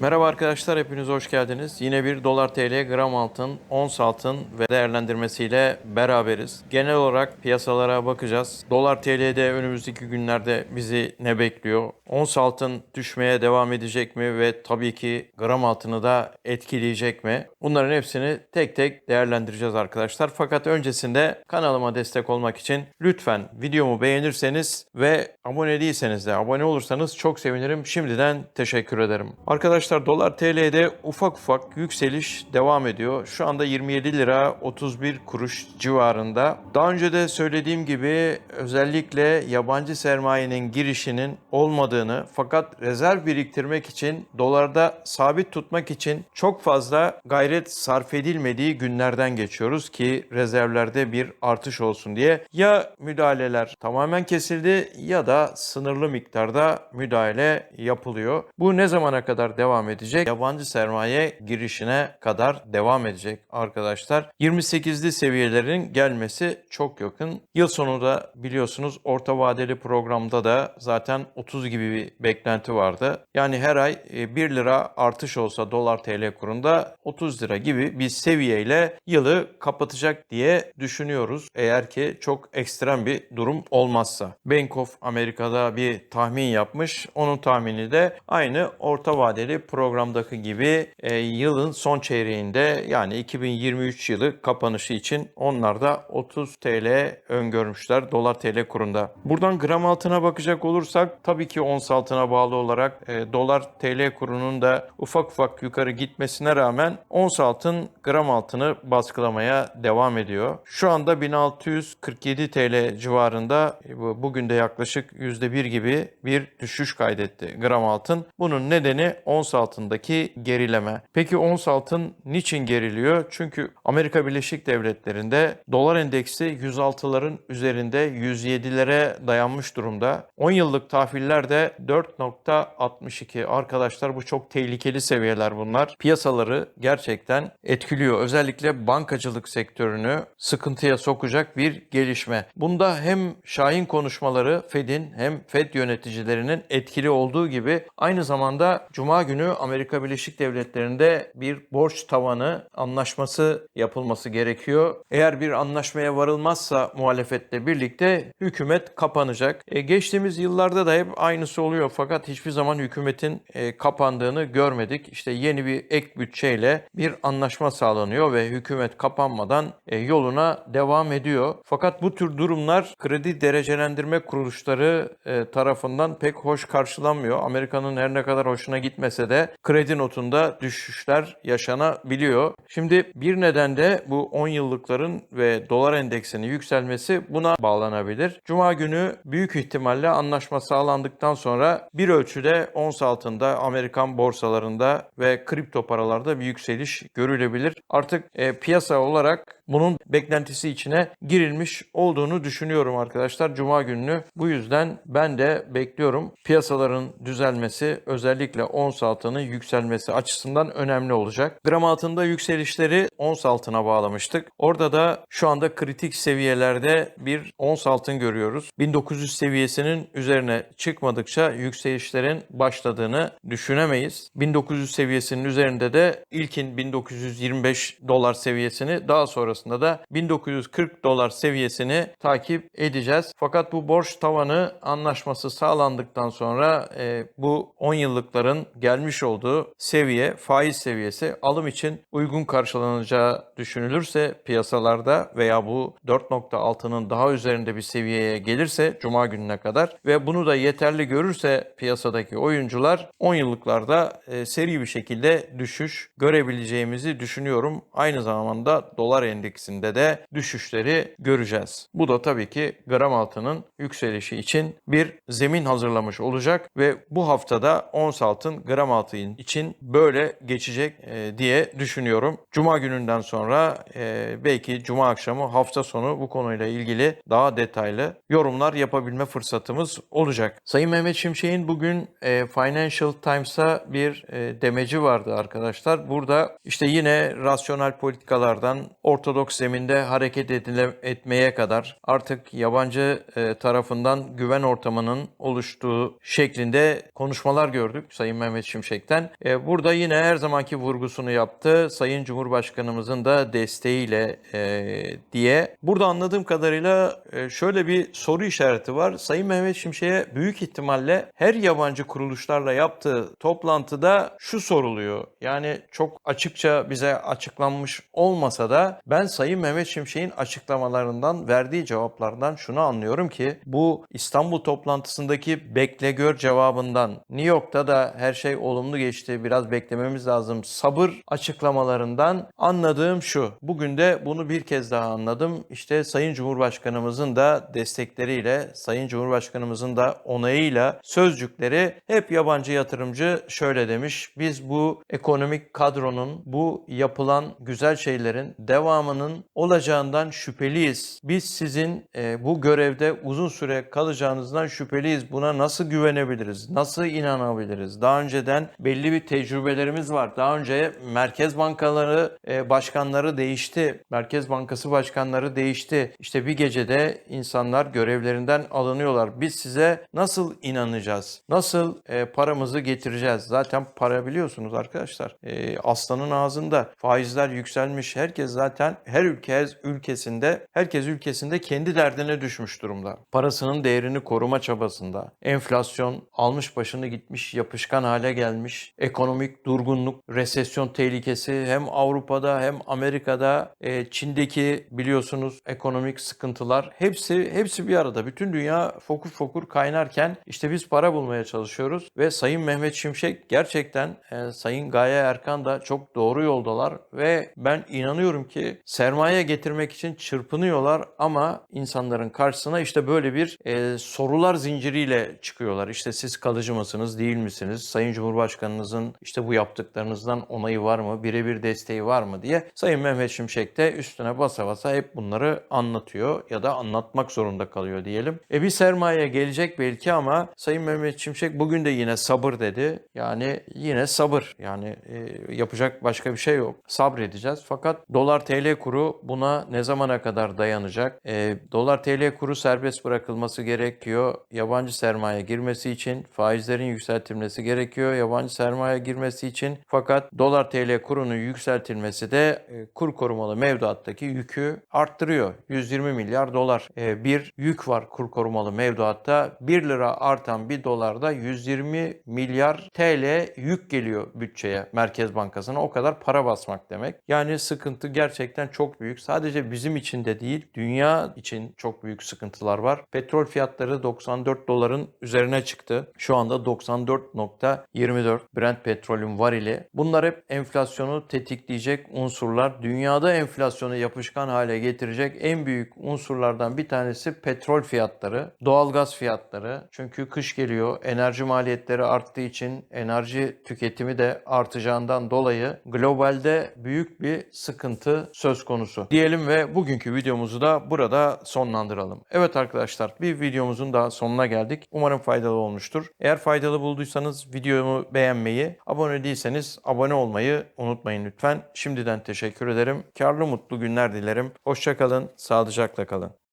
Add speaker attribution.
Speaker 1: Merhaba arkadaşlar, hepiniz hoş geldiniz. Yine bir dolar TL gram altın, ons altın ve değerlendirmesiyle beraberiz. Genel olarak piyasalara bakacağız. Dolar TL'de önümüzdeki günlerde bizi ne bekliyor? Ons altın düşmeye devam edecek mi ve tabii ki gram altını da etkileyecek mi? Bunların hepsini tek tek değerlendireceğiz arkadaşlar. Fakat öncesinde kanalıma destek olmak için lütfen videomu beğenirseniz ve abone değilseniz de abone olursanız çok sevinirim. Şimdiden teşekkür ederim. Arkadaşlar dolar TL'de ufak ufak yükseliş devam ediyor. Şu anda 27 lira 31 kuruş civarında. Daha önce de söylediğim gibi özellikle yabancı sermayenin girişinin olmadığını fakat rezerv biriktirmek için dolarda sabit tutmak için çok fazla gayret sarf edilmediği günlerden geçiyoruz ki rezervlerde bir artış olsun diye. Ya müdahaleler tamamen kesildi ya da sınırlı miktarda müdahale yapılıyor. Bu ne zamana kadar devam edecek? Yabancı sermaye girişine kadar devam edecek arkadaşlar. 28'li seviyelerin gelmesi çok yakın. Yıl sonu da biliyorsunuz orta vadeli programda da zaten 30 gibi bir beklenti vardı. Yani her ay e, 1 lira artış olsa dolar TL kurunda 30 lira gibi bir seviyeyle yılı kapatacak diye düşünüyoruz. Eğer ki çok ekstrem bir durum olmazsa. Bank of Amerika'da bir tahmin yapmış. Onun tahmini de aynı orta vadeli programdaki gibi e, yılın son çeyreğinde yani 2023 yılı kapanışı için onlar da 30 TL öngörmüşler dolar TL kurunda. Buradan gram altına bakacak olursak tabii ki ons altına bağlı olarak e, dolar TL kurunun da ufak ufak yukarı gitmesine rağmen ons altın gram altını baskılamaya devam ediyor. Şu anda 1647 TL civarında e, bu- bugün de yaklaşık %1 gibi bir düşüş kaydetti gram altın. Bunun nedeni ons altındaki gerileme. Peki ons altın niçin geriliyor? Çünkü Amerika Birleşik Devletleri'nde dolar endeksi 106'ların üzerinde 107'lere dayanmış durumda. 10 yıllık tahviller de 4.62. Arkadaşlar bu çok tehlikeli seviyeler bunlar. Piyasaları gerçekten etkiliyor. Özellikle bankacılık sektörünü sıkıntıya sokacak bir gelişme. Bunda hem Şahin konuşmaları Fed'in hem Fed yöneticilerinin etkili olduğu gibi aynı zamanda Cuma günü Amerika Birleşik Devletleri'nde bir borç tavanı anlaşması yapılması gerekiyor. Eğer bir anlaşmaya varılmazsa muhalefetle birlikte hükümet kapanacak. E, geçtiğimiz yıllarda da hep aynısı oluyor fakat hiçbir zaman hükümetin e, kapandığını görmedik. İşte yeni bir ek bütçeyle bir anlaşma sağlanıyor ve hükümet kapanmadan e, yoluna devam ediyor. Fakat bu tür durumlar kredi derecelendirme kuruluşları e, tarafından pek hoş karşılanmıyor. Amerika'nın her ne kadar hoşuna gitmese de kredi notunda düşüşler yaşanabiliyor. Şimdi bir neden de bu 10 yıllıkların ve dolar endeksinin yükselmesi buna bağlanabilir. Cuma günü büyük ihtimalle anlaşma sağlandıktan sonra bir ölçüde ons altında Amerikan borsalarında ve kripto paralarda bir yükseliş görülebilir. Artık e, piyasa olarak bunun beklentisi içine girilmiş olduğunu düşünüyorum arkadaşlar. Cuma gününü bu yüzden ben de bekliyorum. Piyasaların düzelmesi özellikle ons altının yükselmesi açısından önemli olacak. Gram altında yükselişleri ons altına bağlamıştık. Orada da şu anda kritik seviyelerde bir ons altın görüyoruz. 1900 seviyesinin üzerine çıkmadıkça yükselişlerin başladığını düşünemeyiz. 1900 seviyesinin üzerinde de ilkin 1925 dolar seviyesini daha sonrasında da 1940 dolar seviyesini takip edeceğiz. Fakat bu borç tavanı anlaşması sağlandıktan sonra e, bu 10 yıllıkların gelmiş olduğu seviye faiz seviyesi alım için uygun karşılanacağı düşünülürse piyasalarda veya bu 4.6'nın daha üzerinde bir seviyeye gelirse cuma gününe kadar ve bunu da yeterli görürse piyasadaki oyuncular 10 yıllıklarda e, seri bir şekilde düşüş görebileceğimizi düşünüyorum. Aynı zamanda dolar endeksinde de düşüşleri göreceğiz. Bu da tabii ki gram altının yükselişi için bir zemin hazırlamış olacak ve bu haftada ons altın gram altın için böyle geçecek e, diye düşünüyorum. Cuma gününden sonra e, belki cuma akşamı hafta sonu bu konuyla ilgili daha detaylı yorumlar yapabilme fırsatımız olacak. Sayın Mehmet Şimşek'in bugün e, Financial Times'a bir e, demeci vardı arkadaşlar. Burada işte yine rasyonel politikalardan ortodoks zeminde hareket edile, etmeye kadar artık yabancı e, tarafından güven ortamının oluştuğu şeklinde konuşmalar gördük Sayın Mehmet Şimşek. Şimşek'ten. E, burada yine her zamanki vurgusunu yaptı. Sayın Cumhurbaşkanımızın da desteğiyle e, diye. Burada anladığım kadarıyla e, şöyle bir soru işareti var. Sayın Mehmet Şimşek'e büyük ihtimalle her yabancı kuruluşlarla yaptığı toplantıda şu soruluyor. Yani çok açıkça bize açıklanmış olmasa da ben Sayın Mehmet Şimşek'in açıklamalarından verdiği cevaplardan şunu anlıyorum ki bu İstanbul toplantısındaki bekle gör cevabından New York'ta da her şey olumlu geçti biraz beklememiz lazım sabır açıklamalarından anladığım şu. Bugün de bunu bir kez daha anladım. İşte Sayın Cumhurbaşkanımızın da destekleriyle, Sayın Cumhurbaşkanımızın da onayıyla sözcükleri hep yabancı yatırımcı şöyle demiş. Biz bu ekonomik kadronun, bu yapılan güzel şeylerin devamının olacağından şüpheliyiz. Biz sizin e, bu görevde uzun süre kalacağınızdan şüpheliyiz. Buna nasıl güvenebiliriz? Nasıl inanabiliriz? Daha önceden belli bir tecrübelerimiz var. Daha önce merkez bankaları e, başkanları değişti. Merkez Bankası başkanları değişti. İşte bir gecede insanlar görevlerinden alınıyorlar. Biz size nasıl inanacağız? Nasıl e, paramızı getireceğiz? Zaten para biliyorsunuz arkadaşlar. E, aslanın ağzında faizler yükselmiş. Herkes zaten her ülke ülkesinde herkes ülkesinde kendi derdine düşmüş durumda. Parasının değerini koruma çabasında. Enflasyon almış başını gitmiş, yapışkan hale gelmiş. Ekonomik durgunluk, resesyon tehlikesi hem Avrupa'da hem Amerika'da, e, Çin'deki biliyorsunuz ekonomik sıkıntılar hepsi hepsi bir arada. Bütün dünya fokur fokur kaynarken işte biz para bulmaya çalışıyoruz ve Sayın Mehmet Şimşek gerçekten e, Sayın Gaye Erkan da çok doğru yoldalar ve ben inanıyorum ki sermaye getirmek için çırpınıyorlar ama insanların karşısına işte böyle bir e, sorular zinciriyle çıkıyorlar. İşte siz kalıcı mısınız, değil misiniz? Sayın Cumhurbaşkanınızın işte bu yaptıklarınızdan onayı var mı? Birebir desteği var mı diye Sayın Mehmet Şimşek de üstüne basa basa hep bunları anlatıyor ya da anlatmak zorunda kalıyor diyelim. E bir sermaye gelecek belki ama Sayın Mehmet Şimşek bugün de yine sabır dedi. Yani yine sabır. Yani e, yapacak başka bir şey yok. Sabredeceğiz. Fakat dolar TL kuru buna ne zamana kadar dayanacak? E, dolar TL kuru serbest bırakılması gerekiyor. Yabancı sermaye girmesi için faizlerin yükseltilmesi gerekiyor. Yabancı sermaye girmesi için fakat dolar TL kurunun yükseltilmesi de e, kur korumalı mevduattaki yükü arttırıyor. 120 milyar dolar e, bir yük var kur korumalı mevduatta. 1 lira artan bir dolarda 120 milyar TL yük geliyor bütçeye Merkez Bankası'na. O kadar para basmak demek. Yani sıkıntı gerçekten çok büyük. Sadece bizim için de değil, dünya için çok büyük sıkıntılar var. Petrol fiyatları 94 doların üzerine çıktı. Şu anda 94.24 Brent petrolün varili. Bunlar hep enflasyonu tetikleyecek unsurlar. Dünyada enflasyonu yapışkan hale getirecek en büyük unsurlardan bir tanesi petrol fiyatları, doğalgaz fiyatları. Çünkü kış geliyor, enerji maliyetleri arttığı için enerji tüketimi de artacağından dolayı globalde büyük bir sıkıntı söz konusu. Diyelim ve bugünkü videomuzu da burada sonlandıralım. Evet arkadaşlar bir videomuzun daha sonuna geldik. Umarım faydalı olmuştur. Eğer faydalı bulduysanız videomu beğenmeyi, abone değilseniz abone olmayı unutmayın lütfen. Şimdiden teşekkür ederim. Karlı mutlu günler dilerim. Hoşçakalın, sağlıcakla kalın.